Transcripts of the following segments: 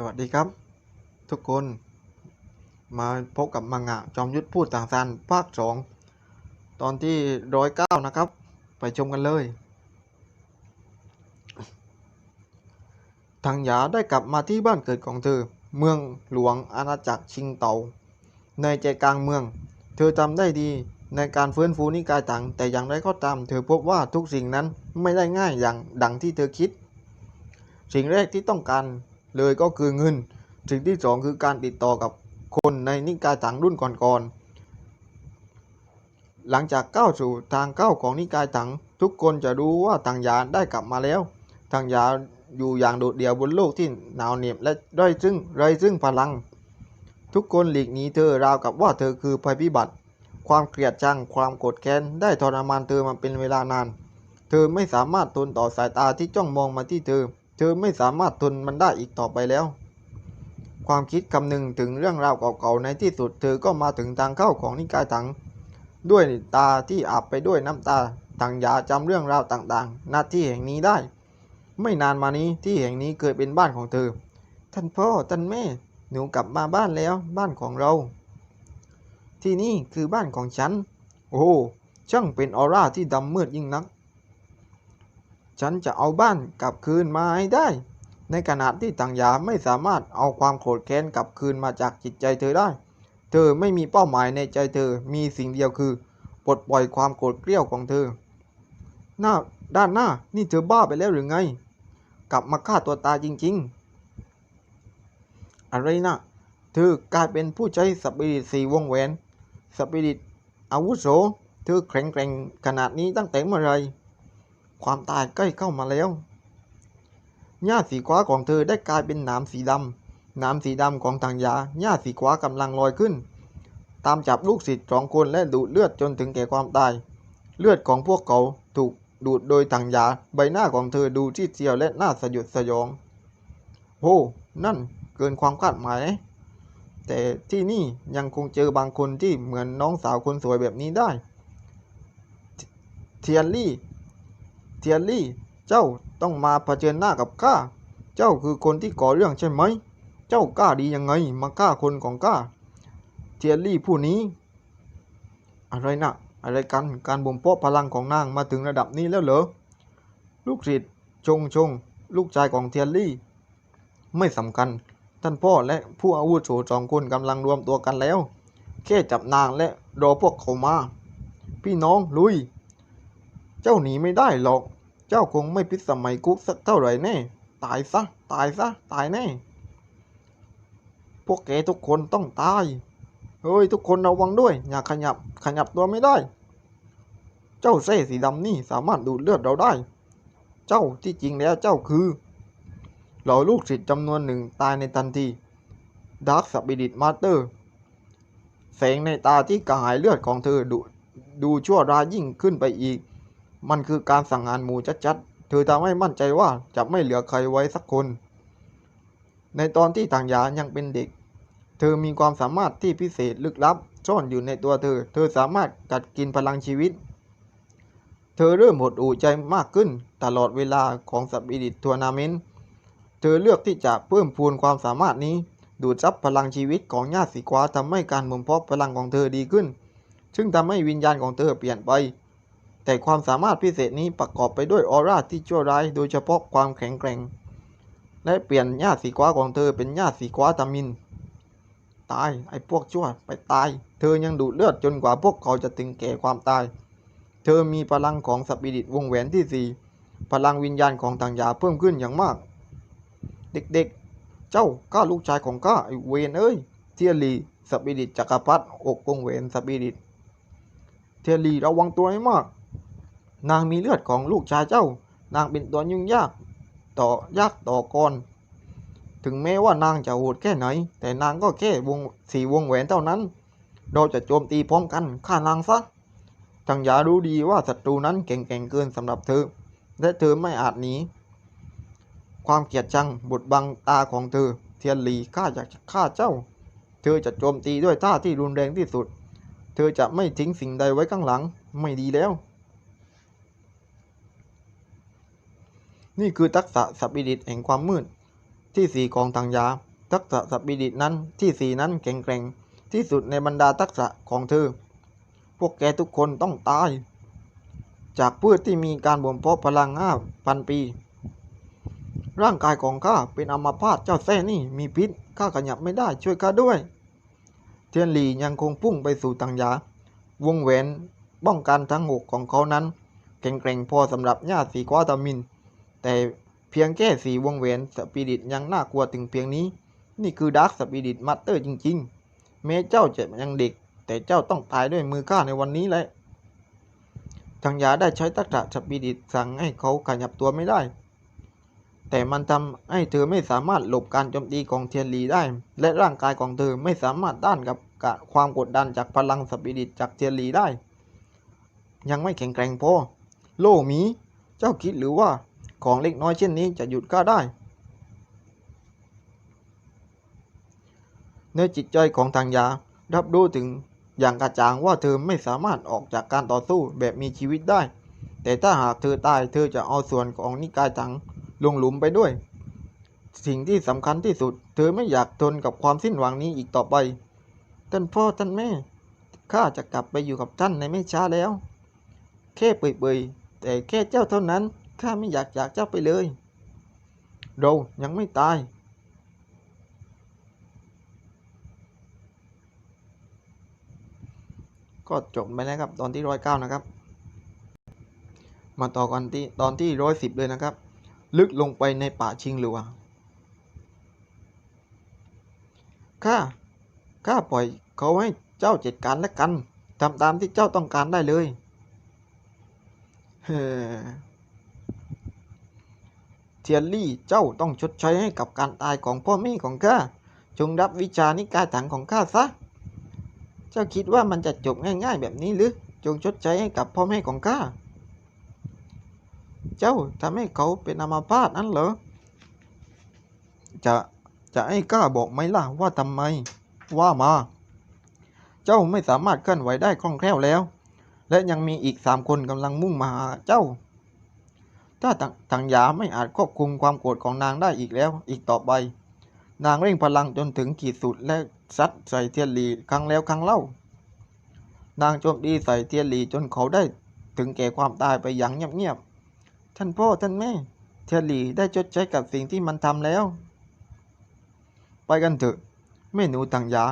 สวัสดีครับ ทุกคนมาพบกับมังงะจอมยุทธพูดต่างซันภาคสองตอนที่ร้อยเก้านะครับ ไปชมกันเลย ทางหยาได้กลับมาที่บ้านเกิดของเธอ เมืองหลวงอาณาจักรชิงเตา ในใจกลางเมือง เธอทำได้ดีในการฟื้นฟูนิกายต่าง แต่อย่างไรก็ตาม เธอพบว่าทุกสิ่งนั้นไม่ได้ง่ายอย่างดังที่เธอคิด สิ่งแรกที่ต้องการ เลยก็คือเงิน สิ่งที่สองคือการติดต่อกับคนในนิกายถังรุ่นก่อนๆ หลังจากก้าวสู่ทางก้าวของนิกายถัง ทุกคนจะรู้ว่าทางยาได้กลับมาแล้วทางยาอยู่อย่างโดดเดี่ยวบนโลกที่หนาวเหน็บและด้อยซึ่งไร้ซึ่งพลัง ทุกคนหลีกหนีเธอราวกับว่าเธอคือภัยพิบัติ ความเกลียดชังความโกรธแค้นได้ทรมานเธอมาเป็นเวลานาน เธอไม่สามารถทนต่อสายตาที่จ้องมองมาที่เธอ เธอไม่สามารถทนมันได้อีกต่อไปแล้ว ความคิดคำนึงถึงเรื่องราวเก่าๆในที่สุดเธอก็มาถึงทางเข้าของนิกายถัง ด้วยตาที่อาบไปด้วยน้ำตาทางยาจำเรื่องราวต่างๆณที่แห่งนี้ได้ ไม่นานมานี้ที่แห่งนี้เคยเป็นบ้านของเธอ ท่านพ่อท่านแม่หนูกลับมาบ้านแล้วบ้านของเรา ที่นี่คือบ้านของฉัน โอ้ช่างเป็นออร่าที่ดำมืดยิ่งนัก ฉันจะเอาบ้านกลับคืนมาให้ได้ ในขณะที่ต่างยาไม่สามารถเอาความโกรธแค้นกลับคืนมาจากจิตใจเธอได้ เธอไม่มีเป้าหมายในใจเธอ มีสิ่งเดียวคือปลดปล่อยความโกรธเกรี้ยวของเธอ หน้าด้านหน้านี่เธอบ้าไปแล้วหรือไง กลับมาฆ่าตัวตายจริง ๆ อะไรนะเธอกลายเป็นผู้ใช้สปิริตสีวงแหวนสปิริตอาวุโสเธอแข็งแกร่งขนาดนี้ตั้งแต่เมื่อไหร ความตายใกล้เข้ามาแล้วหญ้าสีขวาของเธอได้กลายเป็นหนามสีดำหนามสีดำของทางยาหญ้าสีขวากำลังลอยขึ้น ตามจับลูกศิษย์สองคนและดูดเลือดจนถึงแก่ความตาย เลือดของพวกเขาถูกดูดโดยทางยาใบหน้าของเธอดูที่เซียวและน่าสยดสยองโอ้นั่นเกินความคาดหมาย แต่ที่นี่ยังคงเจอบางคนที่เหมือนน้องสาวคนสวยแบบนี้ได้ เทียนลี่ เทียนลี่ เจ้าต้องมาเผชิญหน้ากับข้า เจ้าคือคนที่ก่อเรื่องใช่ไหม เจ้ากล้าดียังไงมาฆ่าคนของข้า เทียนลี่ผู้นี้ อะไรนะอะไรกัน การบ่มเพาะพลังของนางมาถึงระดับนี้แล้วเหรอ ลูกศิษย์ชงชง ลูกชายของเทียนลี่ ไม่สำคัญ ท่านพ่อและผู้อาวุโสสองคนกำลังรวมตัวกันแล้ว แค่จับนางและรอพวกเขามา พี่น้องลุย เจ้าหนีไม่ได้หรอก เจ้าคงไม่พิสมัยคุกสักเท่าไหร่แน่ ตายซะ ตายซะ ตายแน่ พวกแกทุกคนต้องตาย เฮ้ยทุกคนระวังด้วย อย่าขยับ ขยับตัวไม่ได้ เจ้าเส้สีดำนี่สามารถดูดเลือดเราได้ เจ้าที่จริงแล้วเจ้าคือ เหล่าลูกศิษย์จำนวนหนึ่งตายในทันที ดาร์คสปิริตมาสเตอร์แสงในตาที่กระหายเลือดของเธอดูดูชั่วร้ายยิ่งขึ้นไปอีก มันคือการสั่งงานหมู่ชัดๆ เธอทำให้มั่นใจว่าจะไม่เหลือใครไว้สักคน ในตอนที่ทางยายังเป็นเด็ก เธอมีความสามารถที่พิเศษลึกลับซ่อนอยู่ในตัวเธอ เธอสามารถกัดกินพลังชีวิต เธอเริ่มหดหู่ใจมากขึ้นตลอดเวลาของสปิริตทัวนาเมนต์เธอเลือกที่จะเพิ่มพูนความสามารถนี้ ดูดซับพลังชีวิตของญาติสีขวาทำให้การบ่มเพาะพลังของเธอดีขึ้น ซึ่งทำให้วิญญาณของเธอเปลี่ยนไป แต่ความสามารถพิเศษนี้ประกอบไปด้วยออร่าที่ชั่วร้าย โดยเฉพาะความแข็งแกร่ง และเปลี่ยนญาติสีขวาของเธอเป็นญาติสีขวาตามิน ตายไอ้พวกชั่วไปตาย เธอยังดูดเลือดจนกว่าพวกเขาจะถึงแก่ความตาย เธอมีพลังของสปิริตวงแหวนที่สี่พลังวิญญาณของทางยาเพิ่มขึ้นอย่างมาก เด็กๆ เจ้าข้าลูกชายของข้าไอเวนเอ้ย เทียรีสปิริตจักรพรรดิอกวงแหวนสปิริต เทียรีระวังตัวให้มาก นางมีเลือดของลูกชายเจ้า นางเป็นตัวยุ่งยากต่อยากต่อกรถึงแม้ว่านางจะโหดแค่ไหน แต่นางก็แค่วงสี่วงแหวนเท่านั้น เราจะโจมตีพร้อมกันฆ่านางซะทางยารู้ดีว่าศัตรูนั้นเก่งๆเกินสำหรับเธอ และเธอไม่อาจหนี ความเกลียดชังบดบังตาของเธอ เทียนหลีข้าอยากจะฆ่าเจ้า เธอจะโจมตีด้วยท่าที่รุนแรงที่สุด เธอจะไม่ทิ้งสิ่งใดไว้ข้างหลัง ไม่ดีแล้ว นี่คือทักษะสปิริตแห่งความมืด ที่สีของทางยา ทักษะสปิริตนั้นที่สี่นั้นแข็งแกร่งที่สุดในบรรดาทักษะของเธอ พวกแกทุกคนต้องตาย จากพืชที่มีการบ่มเพาะพลังห้าพันปี ร่างกายของข้าเป็นอัมพาตเจ้าแท้นี่มีพิษข้าขยับไม่ได้ช่วยข้าด้วย เทียนหลียังคงพุ่งไปสู่ตังยาวงแหวนป้องกันทั้งหกของเขานั้นแข็งแกร่งพอสำหรับญาติสีควาตามิน แต่เพียงแค่สีวงแหวนสปิริตยังน่ากลัวถึงเพียงนี้ นี่คือดาร์คสปิริตมัตเตอร์จริงๆ แม้เจ้าจะยังเด็ก แต่เจ้าต้องตายด้วยมือข้าในวันนี้แหละทังยาได้ใช้ทักษะสปิริตสั่งให้เขาขยับตัวไม่ได้ แต่มันทำให้เธอไม่สามารถหลบการโจมตีของเทียนลีได้ และร่างกายของเธอไม่สามารถต้านกับความกดดันจากพลังสปิริตจากเทียนลีได้ ยังไม่แข็งแกร่งพอ โลมี เจ้าคิดหรือว่า ของเล็กน้อยเช่นนี้จะหยุดข้าได้ ในจิตใจของทางยารับรู้ถึงอย่างกระจ่างว่าเธอไม่สามารถออกจากการต่อสู้แบบมีชีวิตได้ แต่ถ้าหากเธอตายเธอจะเอาส่วนของนิกายถังลงหลุมไปด้วย สิ่งที่สำคัญที่สุด เธอไม่อยากทนกับความสิ้นหวังนี้อีกต่อไป ท่านพ่อท่านแม่ข้าจะกลับไปอยู่กับท่านในไม่ช้าแล้ว แค่เปื่อยๆแต่แค่เจ้าเท่านั้น ข้าไม่อยากจากเจ้าไปเลย เรายังไม่ตาย ก็จบไปแล้วครับตอนที่ร้อยเก้านะครับ มาต่อกันที่ตอนที่ร้อยสิบเลยนะครับ ลึกลงไปในป่าชิงหลัวข้าข้าปล่อยเขาให้เจ้าจัดการและกันทำตามที่เจ้าต้องการได้เลย เฮ้อ ทียนลี่เจ้าต้องชดใช้ให้กับการตายของพ่อแม่ของข้า จงรับวิชานิกายถังของข้าซะ เจ้าคิดว่ามันจะจบง่ายๆแบบนี้หรือ จงชดใช้ให้กับพ่อแม่ของข้า เจ้าทำให้เขาเป็นอัมพาตนั้นเหรอ จะจะให้ข้าบอกไหมล่ะว่าทำไม ว่ามา เจ้าไม่สามารถเคลื่อนไหวได้คล่องแคล่วแล้ว และยังมีอีกสามคนกำลังมุ่งมาหาเจ้า ถ้าทางยาไม่อาจควบคุมความโกรธของนางได้อีกแล้วอีกต่อไป นางเร่งพลังจนถึงขีดสุดและซัดใส่เทียนหลีครั้งแล้วครั้งเล่า นางโจมตีใส่เทียนหลีจนเขาได้ถึงแก่ความตายไปอย่างเงียบๆท่านพ่อท่านแม่ เทียนหลีได้ชดใช้กับสิ่งที่มันทำแล้ว ไปกันเถอะแม่หนูต่างยา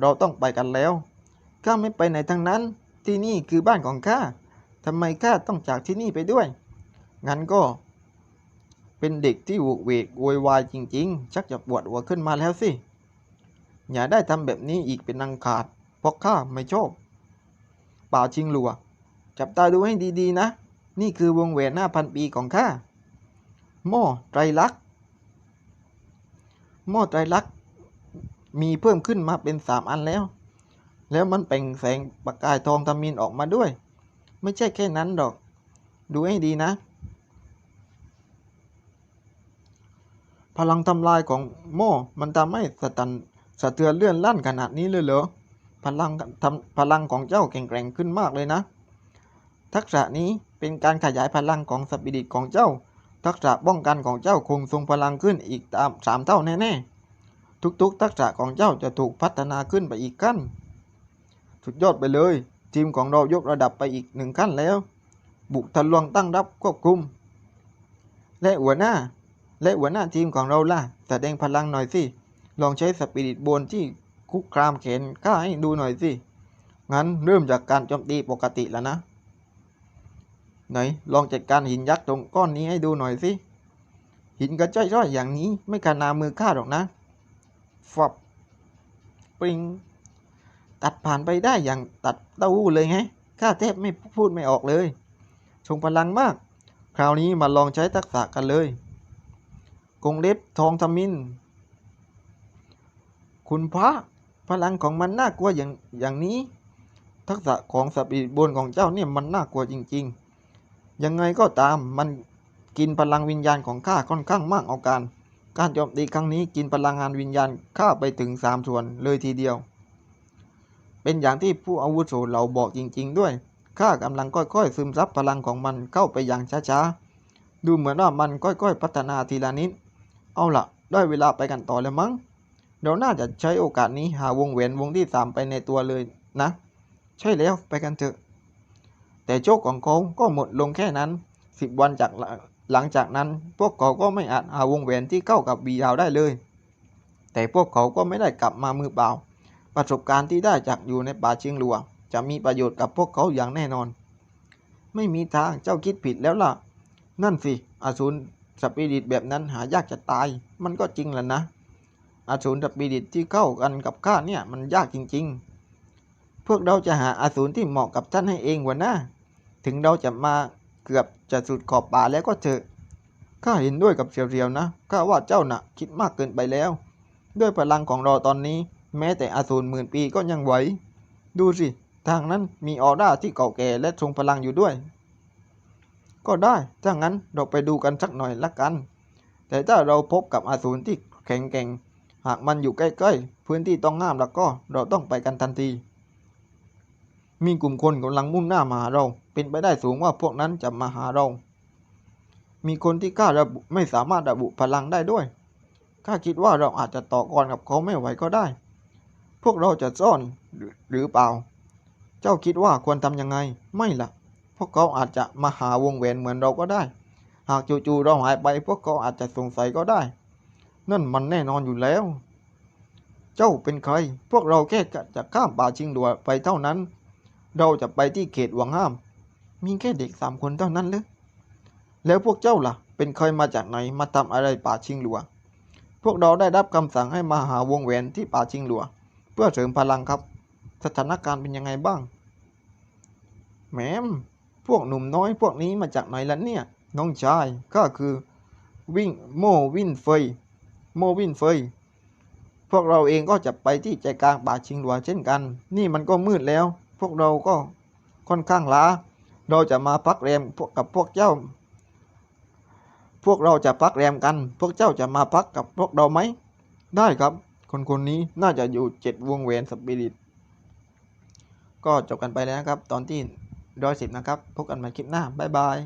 เราต้องไปกันแล้วข้าไม่ไปไหนทั้งนั้น ที่นี่คือบ้านของข้าทำไมข้าต้องจากที่นี่ไปด้วย งั้นก็ เป็นเด็กที่โวกเวกโวยวายจริง ๆ ชักจะปวดหัวขึ้นมาแล้วสิ อย่าได้ทำแบบนี้อีกเป็นอังขาดเพราะข้าไม่ชอบ ป่าชิงหลัว จับตาดูให้ดีๆนะ นี่คือวงแหวนหน้าพันปีของข้าหม้อไตรลักษณ์หม้อไตรลักษณ์มีเพิ่มขึ้นมาเป็นสามอันแล้ว แล้วมันเปล่งแสงประกายทองทมินออกมาด้วย ไม่ใช่แค่นั้นดอก ดูให้ดีนะ พลังทำลายของหม้อมันทำให้สตันสะเทือนเลื่อนลั่นขนาดนี้เลยเหรอ พลังทำพลังของเจ้าแข็งแกร่งขึ้นมากเลยนะ ทักษะนี้เป็นการขยายพลังของสปิริตของเจ้า ทักษะป้องกันของเจ้าคงทรงพลังขึ้นอีกตามสามเท่าแน่ๆ ทุกๆ ทักษะของเจ้าจะถูกพัฒนาขึ้นไปอีกขั้น สุดยอดไปเลย ทีมของเรายกระดับไปอีกหนึ่งขั้นแล้ว บุกทะลวงตั้งรับควบคุม และหัวหน้า และหัวหน้าทีมของเราล่ะ แสดงพลังหน่อยสิ ลองใช้สปิริตโบนที่คุกคามแขนข้าให้ดูหน่อยสิ งั้นเริ่มจากการโจมตีปกติแล้วนะ ไหน ลองจัดการหินยักษ์ตรงก้อนนี้ให้ดูหน่อยสิ หินกระจ้อยๆอย่างนี้ไม่ขนามือข้าหรอกนะฟับปริง ตัดผ่านไปได้อย่างตัดเต้าหู้เลยไงข้าแทบไม่พูดไม่ออกเลยทรงพลังมาก คราวนี้มาลองใช้ทักษะกันเลย กงเล็บทองทมิน คุณพระพลังของมันน่ากลัวอย่างอย่างนี้ ทักษะของสปีดบนของเจ้าเนี่ยมันน่ากลัวจริง ๆ ยังไงก็ตามมันกินพลังวิญญาณของข้าค่อนข้างมากเอาการ การโจมตีครั้งนี้กินพลังงานวิญญาณข้าไปถึงสามส่วนเลยทีเดียว เป็นอย่างที่ผู้อาวุโสเราบอกจริง ๆ ด้วยข้ากำลังค่อยๆซึมซับพลังของมันเข้าไปอย่างช้าๆ ดูเหมือนว่ามันค่อยๆ พัฒนาทีละนิด เอาล่ะได้เวลาไปกันต่อแล้วมั้ง เราน่าจะใช้โอกาสนี้หาวงแหวนวงที่สามไปในตัวเลยนะ ใช่แล้วไปกันเถอะ แต่โชคของเขาก็หมดลงแค่นั้นสิบวันจากหลังหลังจากนั้น พวกเขาก็ไม่อาจหาวงแหวนที่เข้ากับบียาวได้เลย แต่พวกเขาก็ไม่ได้กลับมามือเปล่า ประสบการณ์ที่ได้จากอยู่ในป่าเชียงหลวงจะมีประโยชน์กับพวกเขาอย่างแน่นอน ไม่มีทางเจ้าคิดผิดแล้วล่ะ นั่นสิ อสูร สปิริตแบบนั้นหายากจะตาย มันก็จริงแหละนะ อสูรสปิริตที่เข้ากันกับข้าเนี่ยมันยากจริง ๆ พวกเราจะหาอสูรที่เหมาะกับท่านให้เองวะนะถึงเราจะมาเกือบจะสุดขอบป่าแล้วก็เถอะ ข้าเห็นด้วยกับเสียวๆนะ ข้าว่าเจ้าน่ะคิดมากเกินไปแล้ว ด้วยพลังของเราตอนนี้ แม้แต่อสูรหมื่นปีก็ยังไหว ดูสิ ทางนั้นมีออร่าที่เก่าแก่และทรงพลังอยู่ด้วย ก็ได้ ถ้างั้นเราไปดูกันสักหน่อยละกัน แต่ถ้าเราพบกับอสูรที่แข็งแกร่ง หากมันอยู่ใกล้ๆ พื้นที่ต้องห้ามแล้วก็เราต้องไปกันทันที มีกลุ่มคนกำลังมุ่งหน้ามาหาเรา เป็นไปได้สูงว่าพวกนั้นจะมาหาเรา มีคนที่ข้าระบุไม่สามารถระบุพลังได้ด้วย ข้าคิดว่าเราอาจจะต่อกรกับเขาไม่ไหวก็ได้ พวกเราจะซ่อนหรือเปล่า เจ้าคิดว่าควรทำยังไง ไม่ล่ะ วกเขาอาจจะมาหาวงแหวนเหมือนเราก็ได้ หากจู่ๆเราหายไป พวกเขาอาจจะสงสัยก็ได้ นั่นมันแน่นอนอยู่แล้ว เจ้าเป็นใคร พวกเราแค่จะข้ามป่าชิงดัวไปเท่านั้น เราจะไปที่เขตหวังห้าม มีแค่เด็กสามคนเท่านั้นเลยแล้วพวกเจ้าล่ะ เป็นใครมาจากไหนมาทำอะไรป่าชิงหลัว พวกเราได้รับคำสั่งให้มาหาวงแหวนที่ป่าชิงหลัว เพื่อเสริมพลังครับ สถานการณ์เป็นยังไงบ้าง แหมม พวกหนุ่มน้อยพวกนี้มาจากไหนล่ะเนี่ย น้องชายก็คือวิ่งโมวินเฟยโมวินเฟยพวกเราเองก็จะไปที่ใจกลางป่าชิงหลัวเช่นกัน นี่มันก็มืดแล้ว พวกเราก็ค่อนข้างล้า เราจะมาพักแรมพวกกับพวกเจ้า พวกเราจะพักแรมกัน พวกเจ้าจะมาพักกับพวกเราไหม ได้ครับ คนคนนี้น่าจะอยู่เจ็ดวงแหวนสปิริต ก็จบกันไปแล้วนะครับตอนที่ ร้อยสิบนะครับ พบกันใหม่คลิปหน้า บ๊ายบาย